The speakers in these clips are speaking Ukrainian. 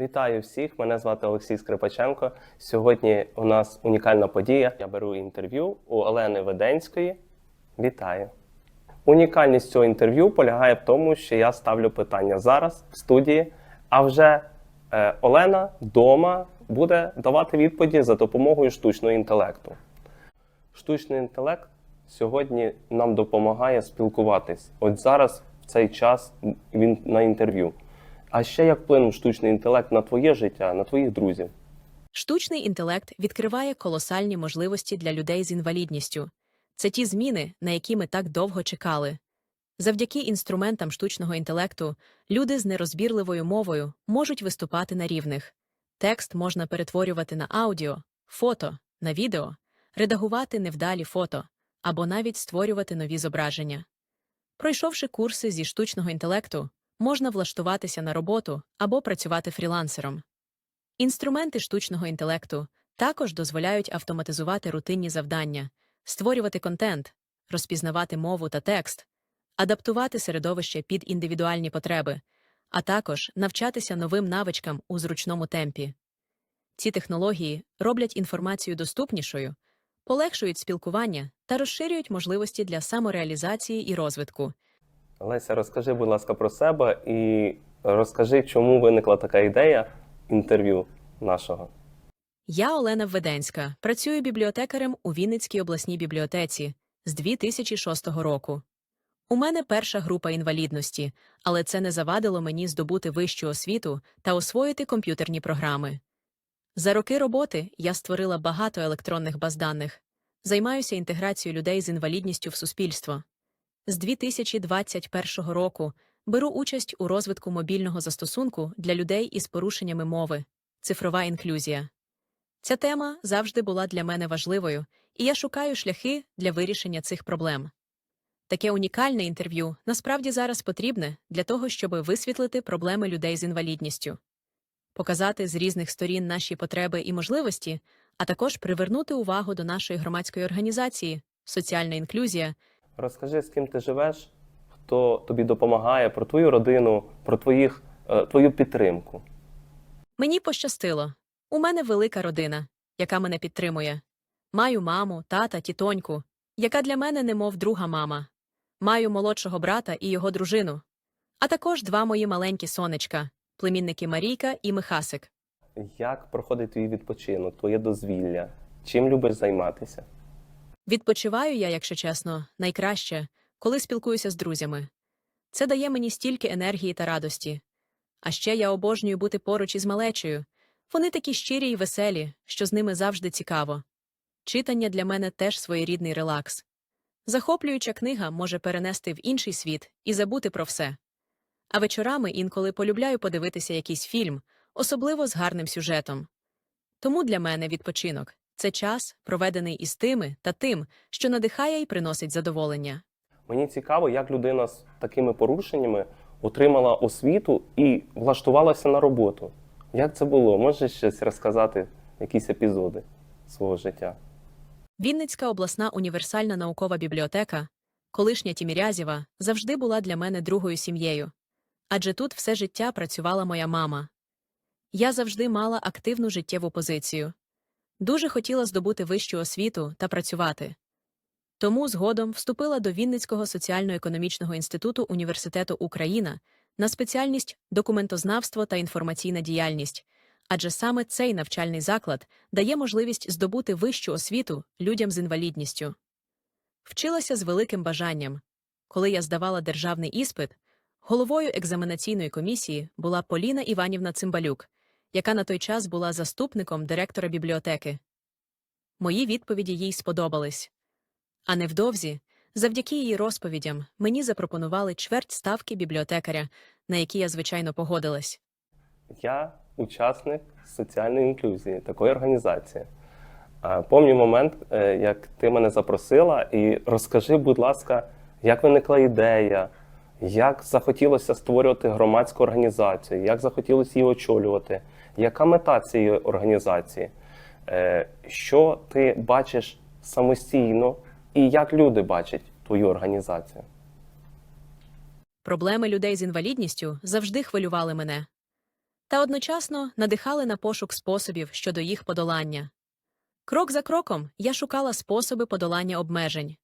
Вітаю всіх! Мене звати Олексій Скрипаченко. Сьогодні у нас унікальна подія. Я беру інтерв'ю у Олени Веденської. Вітаю! Унікальність цього інтерв'ю полягає в тому, що я ставлю питання зараз в студії, а вже е, Олена вдома буде давати відповіді за допомогою штучного інтелекту. Штучний інтелект сьогодні нам допомагає спілкуватись. От зараз, в цей час, він на інтерв'ю. А ще як вплинув штучний інтелект на твоє життя, на твоїх друзів? Штучний інтелект відкриває колосальні можливості для людей з інвалідністю. Це ті зміни, на які ми так довго чекали. Завдяки інструментам штучного інтелекту люди з нерозбірливою мовою можуть виступати на рівних. Текст можна перетворювати на аудіо, фото, на відео, редагувати невдалі фото або навіть створювати нові зображення. Пройшовши курси зі штучного інтелекту, можна влаштуватися на роботу або працювати фрілансером. Інструменти штучного інтелекту також дозволяють автоматизувати рутинні завдання, створювати контент, розпізнавати мову та текст, адаптувати середовище під індивідуальні потреби, а також навчатися новим навичкам у зручному темпі. Ці технології роблять інформацію доступнішою, полегшують спілкування та розширюють можливості для самореалізації і розвитку. Леся, розкажи, будь ласка, про себе і розкажи, чому виникла така ідея інтерв'ю нашого. Я Олена Введенська, працюю бібліотекарем у Вінницькій обласній бібліотеці з 2006 року. У мене перша група інвалідності, але це не завадило мені здобути вищу освіту та освоїти комп'ютерні програми. За роки роботи я створила багато електронних баз даних, займаюся інтеграцією людей з інвалідністю в суспільство. З 2021 року беру участь у розвитку мобільного застосунку для людей із порушеннями мови цифрова інклюзія. Ця тема завжди була для мене важливою, і я шукаю шляхи для вирішення цих проблем. Таке унікальне інтерв'ю насправді зараз потрібне для того, щоб висвітлити проблеми людей з інвалідністю, показати з різних сторін наші потреби і можливості, а також привернути увагу до нашої громадської організації Соціальна інклюзія, Розкажи, з ким ти живеш, хто тобі допомагає, про твою родину, про твоїх, е, твою підтримку. Мені пощастило. У мене велика родина, яка мене підтримує. Маю маму, тата, тітоньку, яка для мене немов друга мама. Маю молодшого брата і його дружину. А також два мої маленькі сонечка племінники Марійка і Михасик. Як проходить твій відпочинок, твоє дозвілля? Чим любиш займатися? Відпочиваю я, якщо чесно, найкраще, коли спілкуюся з друзями. Це дає мені стільки енергії та радості. А ще я обожнюю бути поруч із малечею. Вони такі щирі й веселі, що з ними завжди цікаво. Читання для мене теж своєрідний релакс. Захоплююча книга може перенести в інший світ і забути про все. А вечорами інколи полюбляю подивитися якийсь фільм, особливо з гарним сюжетом. Тому для мене відпочинок це час, проведений із тими та тим, що надихає і приносить задоволення. Мені цікаво, як людина з такими порушеннями отримала освіту і влаштувалася на роботу. Як це було? Можеш щось розказати, якісь епізоди свого життя? Вінницька обласна універсальна наукова бібліотека, колишня Тімірязєва, завжди була для мене другою сім'єю. Адже тут все життя працювала моя мама. Я завжди мала активну життєву позицію. Дуже хотіла здобути вищу освіту та працювати. Тому згодом вступила до Вінницького соціально-економічного інституту Університету Україна на спеціальність документознавство та інформаційна діяльність, адже саме цей навчальний заклад дає можливість здобути вищу освіту людям з інвалідністю. Вчилася з великим бажанням. Коли я здавала державний іспит, головою екзаменаційної комісії була Поліна Іванівна Цимбалюк, яка на той час була заступником директора бібліотеки. Мої відповіді їй сподобались. А невдовзі, завдяки її розповідям, мені запропонували чверть ставки бібліотекаря, на які я, звичайно, погодилась. Я учасник соціальної інклюзії, такої організації. Помню момент, е, як ти мене запросила, і розкажи, будь ласка, як виникла ідея, як захотілося створювати громадську організацію, як захотілося її очолювати, яка мета цієї організації, Е, що ти бачиш самостійно і як люди бачать твою організацію? Проблеми людей з інвалідністю завжди хвилювали мене. та одночасно надихали на пошук способів щодо їх подолання. Крок за кроком я шукала способи подолання обмежень.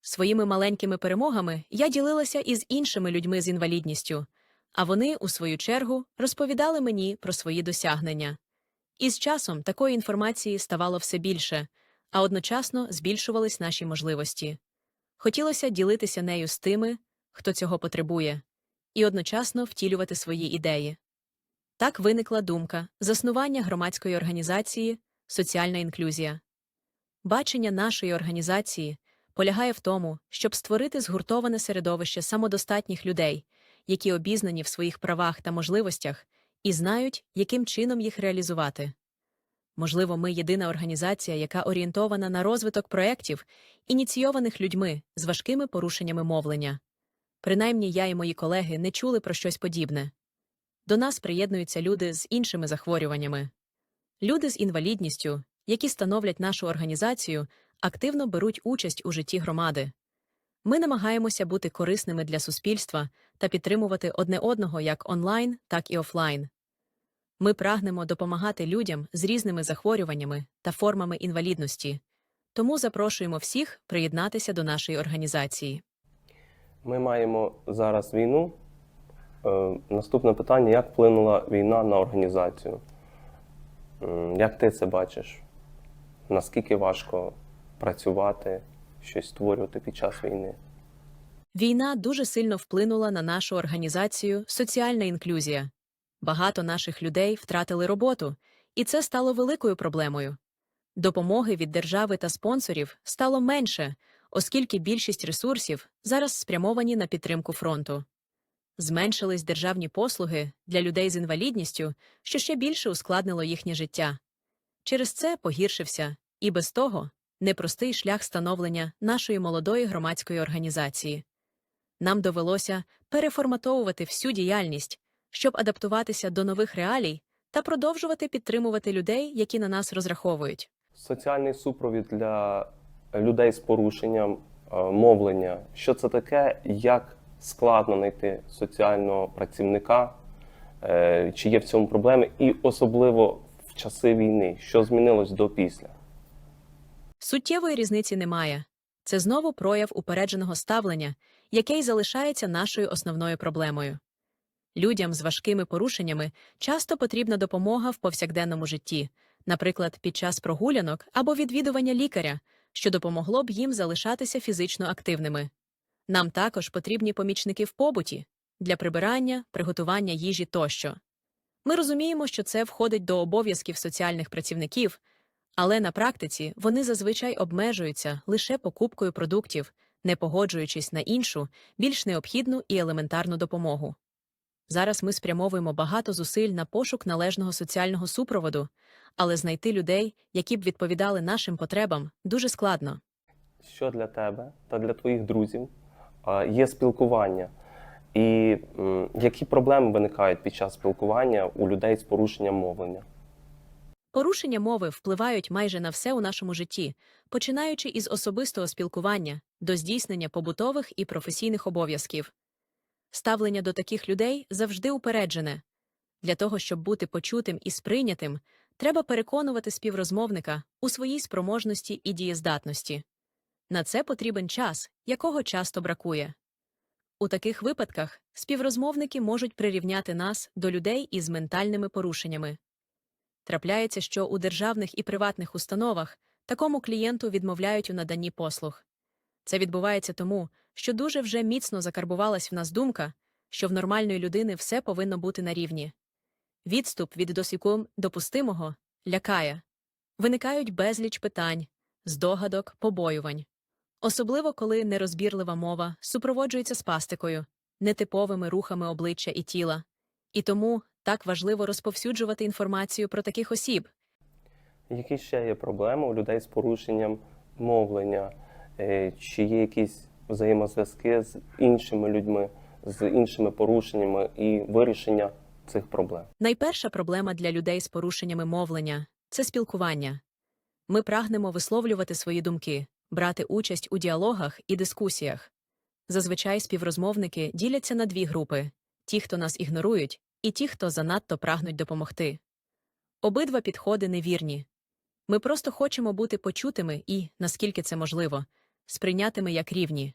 Своїми маленькими перемогами я ділилася із іншими людьми з інвалідністю, а вони, у свою чергу, розповідали мені про свої досягнення. І з часом такої інформації ставало все більше, а одночасно збільшувались наші можливості. Хотілося ділитися нею з тими, хто цього потребує, і одночасно втілювати свої ідеї. Так виникла думка заснування громадської організації Соціальна інклюзія. Бачення нашої організації полягає в тому, щоб створити згуртоване середовище самодостатніх людей, які обізнані в своїх правах та можливостях і знають, яким чином їх реалізувати. Можливо, ми єдина організація, яка орієнтована на розвиток проєктів, ініційованих людьми з важкими порушеннями мовлення. Принаймні я і мої колеги не чули про щось подібне. До нас приєднуються люди з іншими захворюваннями. Люди з інвалідністю, які становлять нашу організацію, активно беруть участь у житті громади. Ми намагаємося бути корисними для суспільства та підтримувати одне одного як онлайн, так і офлайн. Ми прагнемо допомагати людям з різними захворюваннями та формами інвалідності, тому запрошуємо всіх приєднатися до нашої організації. Ми маємо зараз війну. Е, наступне питання: як вплинула війна на організацію? Як ти це бачиш? Наскільки важко працювати, щось створювати під час війни? Війна дуже сильно вплинула на нашу організацію Соціальна інклюзія. Багато наших людей втратили роботу, і це стало великою проблемою. Допомоги від держави та спонсорів стало менше, оскільки більшість ресурсів зараз спрямовані на підтримку фронту. Зменшились державні послуги для людей з інвалідністю, що ще більше ускладнило їхнє життя. Через це погіршився і без того непростий шлях становлення нашої молодої громадської організації. Нам довелося переформатовувати всю діяльність, щоб адаптуватися до нових реалій та продовжувати підтримувати людей, які на нас розраховують. Соціальний супровід для людей з порушенням е, мовлення. Що це таке? Як складно знайти соціального працівника? Е, Чи є в цьому проблеми? І особливо в часи війни, що змінилось до після? Суттєвої різниці немає. Це знову прояв упередженого ставлення, яке й залишається нашою основною проблемою. Людям з важкими порушеннями часто потрібна допомога в повсякденному житті, наприклад, під час прогулянок або відвідування лікаря, що допомогло б їм залишатися фізично активними. Нам також потрібні помічники в побуті для прибирання, приготування їжі тощо. Ми розуміємо, що це входить до обов'язків соціальних працівників, але на практиці вони зазвичай обмежуються лише покупкою продуктів, не погоджуючись на іншу, більш необхідну і елементарну допомогу. Зараз ми спрямовуємо багато зусиль на пошук належного соціального супроводу, але знайти людей, які б відповідали нашим потребам, дуже складно. Що для тебе та для твоїх друзів є спілкування? І які проблеми виникають під час спілкування у людей з порушенням мовлення? Порушення мови впливають майже на все у нашому житті, починаючи із особистого спілкування до здійснення побутових і професійних обов'язків. Ставлення до таких людей завжди упереджене. Для того, щоб бути почутим і сприйнятим, треба переконувати співрозмовника у своїй спроможності і дієздатності. На це потрібен час, якого часто бракує. У таких випадках співрозмовники можуть прирівняти нас до людей із ментальними порушеннями. Трапляється, що у державних і приватних установах такому клієнту відмовляють у наданні послуг. Це відбувається тому, що дуже вже міцно закарбувалась в нас думка, що в нормальної людини все повинно бути на рівні. Відступ від досвіку допустимого лякає. Виникають безліч питань, здогадок, побоювань. Особливо коли нерозбірлива мова супроводжується спастикою, нетиповими рухами обличчя і тіла. І тому так важливо розповсюджувати інформацію про таких осіб, Які ще є проблеми у людей з порушенням мовлення? Е, Чи є якісь взаємозв'язки з іншими людьми, з іншими порушеннями і вирішення цих проблем? Найперша проблема для людей з порушеннями мовлення це спілкування. Ми прагнемо висловлювати свої думки, брати участь у діалогах і дискусіях. Зазвичай співрозмовники діляться на дві групи ті, хто нас ігнорують, і ті, хто занадто прагнуть допомогти. Обидва підходи невірні. Ми просто хочемо бути почутими і, наскільки це можливо, сприйнятими як рівні.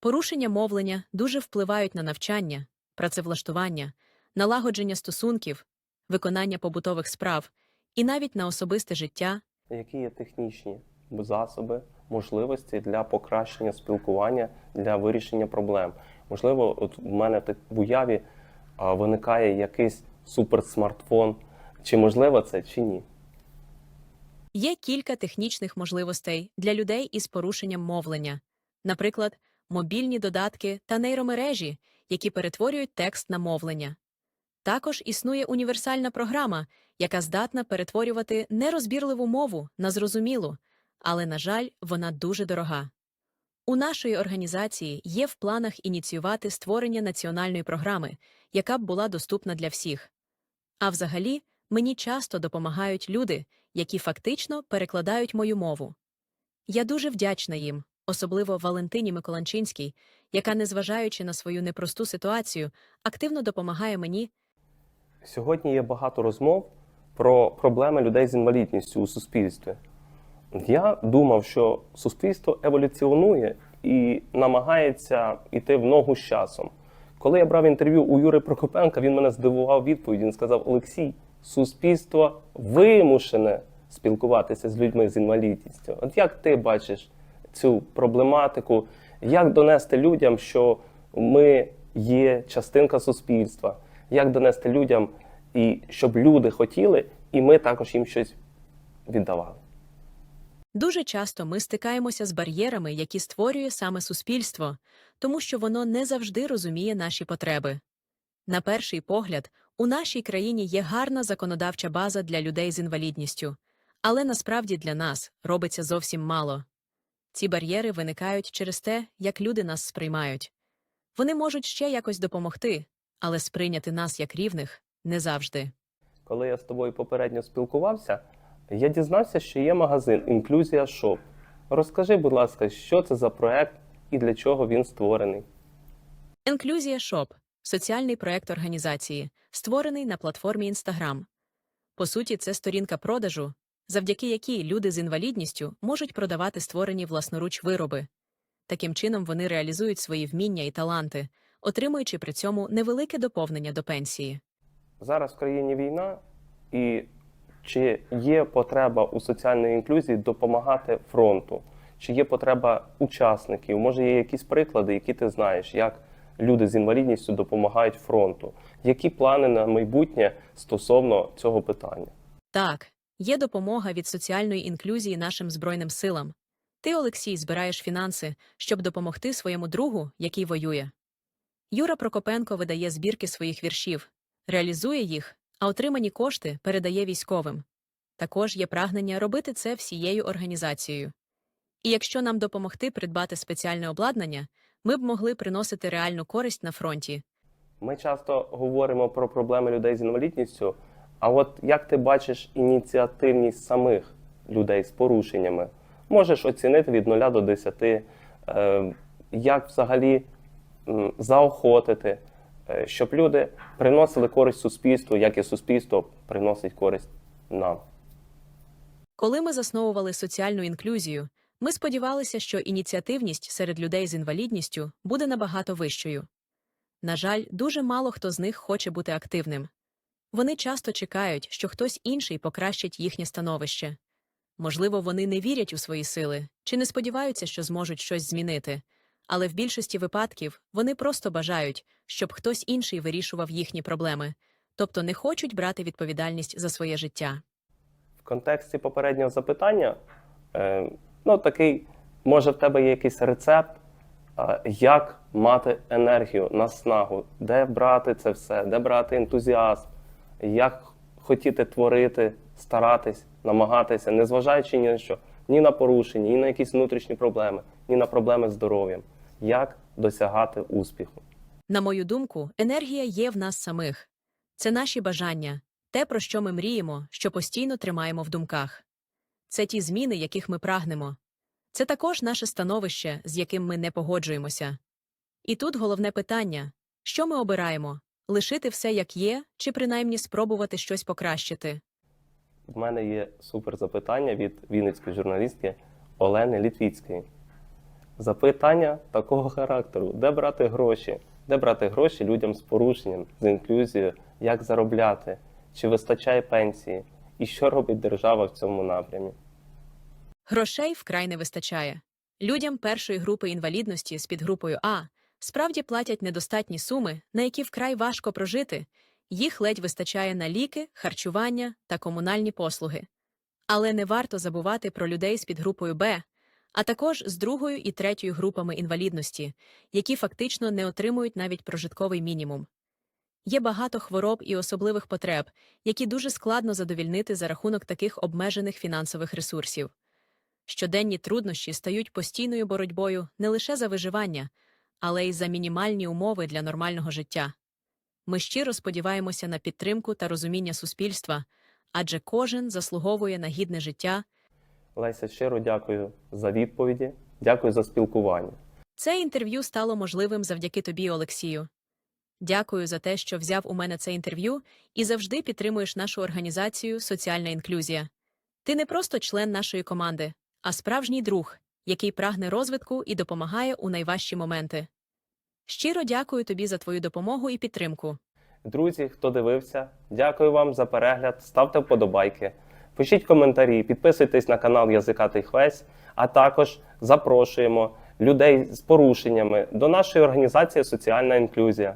Порушення мовлення дуже впливають на навчання, працевлаштування, налагодження стосунків, виконання побутових справ і навіть на особисте життя Які є технічні засоби, можливості для покращення спілкування, для вирішення проблем? Можливо, от в мене так в уяві виникає якийсь суперсмартфон. Чи можливо це, чи ні? Є кілька технічних можливостей для людей із порушенням мовлення, наприклад, мобільні додатки та нейромережі, які перетворюють текст на мовлення. Також існує універсальна програма, яка здатна перетворювати нерозбірливу мову на зрозумілу, але, на жаль, вона дуже дорога. У нашої організації є в планах ініціювати створення національної програми, яка б була доступна для всіх. А взагалі, мені часто допомагають люди, які фактично перекладають мою мову. Я дуже вдячна їм, особливо Валентині Миколанчинській, яка, незважаючи на свою непросту ситуацію, активно допомагає мені Сьогодні є багато розмов про проблеми людей з інвалідністю у суспільстві. Я думав, що суспільство еволюціонує і намагається йти в ногу з часом. Коли я брав інтерв'ю у Юри Прокопенка, він мене здивував відповідь. Він сказав: Олексій, суспільство вимушене спілкуватися з людьми з інвалідністю. От як ти бачиш цю проблематику? Як донести людям, що ми є частинка суспільства? Як донести людям, і щоб люди хотіли, і ми також їм щось віддавали? Дуже часто ми стикаємося з бар'єрами, які створює саме суспільство, тому що воно не завжди розуміє наші потреби. На перший погляд, у нашій країні є гарна законодавча база для людей з інвалідністю, але насправді для нас робиться зовсім мало. Ці бар'єри виникають через те, як люди нас сприймають. Вони можуть ще якось допомогти, але сприйняти нас як рівних не завжди. Коли я з тобою попередньо спілкувався, я дізнався, що є магазин Інклюзія Шоп. Розкажи, будь ласка, що це за проект і для чого він створений? Інклюзія Шоп соціальний проект організації, створений на платформі Instagram. По суті, це сторінка продажу, завдяки якій люди з інвалідністю можуть продавати створені власноруч вироби. Таким чином вони реалізують свої вміння і таланти, отримуючи при цьому невелике доповнення до пенсії. Зараз в країні війна, і чи є потреба у соціальній інклюзії допомагати фронту? Чи є потреба учасників? Може, є якісь приклади, які ти знаєш, як люди з інвалідністю допомагають фронту? Які плани на майбутнє стосовно цього питання? Так, є допомога від соціальної інклюзії нашим Збройним силам. Ти, Олексій, збираєш фінанси, щоб допомогти своєму другу, який воює. Юра Прокопенко видає збірки своїх віршів, реалізує їх, а отримані кошти передає військовим. Також є прагнення робити це всією організацією. І якщо нам допомогти придбати спеціальне обладнання, ми б могли приносити реальну користь на фронті. Ми часто говоримо про проблеми людей з інвалідністю. А от як ти бачиш ініціативність самих людей з порушеннями? Можеш оцінити від 0 до 10, е, як взагалі заохотити, щоб люди приносили користь суспільству, як і суспільство приносить користь нам. Коли ми засновували соціальну інклюзію, ми сподівалися, що ініціативність серед людей з інвалідністю буде набагато вищою. На жаль, дуже мало хто з них хоче бути активним. Вони часто чекають, що хтось інший покращить їхнє становище. Можливо, вони не вірять у свої сили чи не сподіваються, що зможуть щось змінити, але в більшості випадків вони просто бажають, щоб хтось інший вирішував їхні проблеми, тобто не хочуть брати відповідальність за своє життя. В контексті попереднього запитання, е, ну такий, може, в тебе є якийсь рецепт, як мати енергію, наснагу, де брати це все, де брати ентузіазм, як хотіти творити, старатись, намагатися, незважаючи ні на що, ні на порушення, ні на якісь внутрішні проблеми, ні на проблеми з здоров'ям. Як досягати успіху? На мою думку, енергія є в нас самих. Це наші бажання, те, про що ми мріємо, що постійно тримаємо в думках. Це ті зміни, яких ми прагнемо. Це також наше становище, з яким ми не погоджуємося. І тут головне питання що ми обираємо лишити все як є, чи принаймні спробувати щось покращити. В мене є супер запитання від вінницької журналістки Олени Літвіцької. Запитання такого характеру: де брати гроші? Де брати гроші людям з порушенням, з інклюзією, як заробляти, чи вистачає пенсії, і що робить держава в цьому напрямі? Грошей вкрай не вистачає. Людям першої групи інвалідності з підгрупою А справді платять недостатні суми, на які вкрай важко прожити, їх ледь вистачає на ліки, харчування та комунальні послуги. Але не варто забувати про людей з підгрупою Б, а також з другою і третьою групами інвалідності, які фактично не отримують навіть прожитковий мінімум. Є багато хвороб і особливих потреб, які дуже складно задовільнити за рахунок таких обмежених фінансових ресурсів. Щоденні труднощі стають постійною боротьбою не лише за виживання, але й за мінімальні умови для нормального життя. Ми щиро сподіваємося на підтримку та розуміння суспільства, адже кожен заслуговує на гідне життя. Леся, щиро дякую за відповіді, дякую за спілкування. Це інтерв'ю стало можливим завдяки тобі, Олексію. Дякую за те, що взяв у мене це інтерв'ю і завжди підтримуєш нашу організацію Соціальна інклюзія. Ти не просто член нашої команди, а справжній друг, який прагне розвитку і допомагає у найважчі моменти. Щиро дякую тобі за твою допомогу і підтримку. Друзі, хто дивився, дякую вам за перегляд. Ставте вподобайки, пишіть коментарі, підписуйтесь на канал Язикатий Хвесь, а також запрошуємо людей з порушеннями до нашої організації Соціальна інклюзія.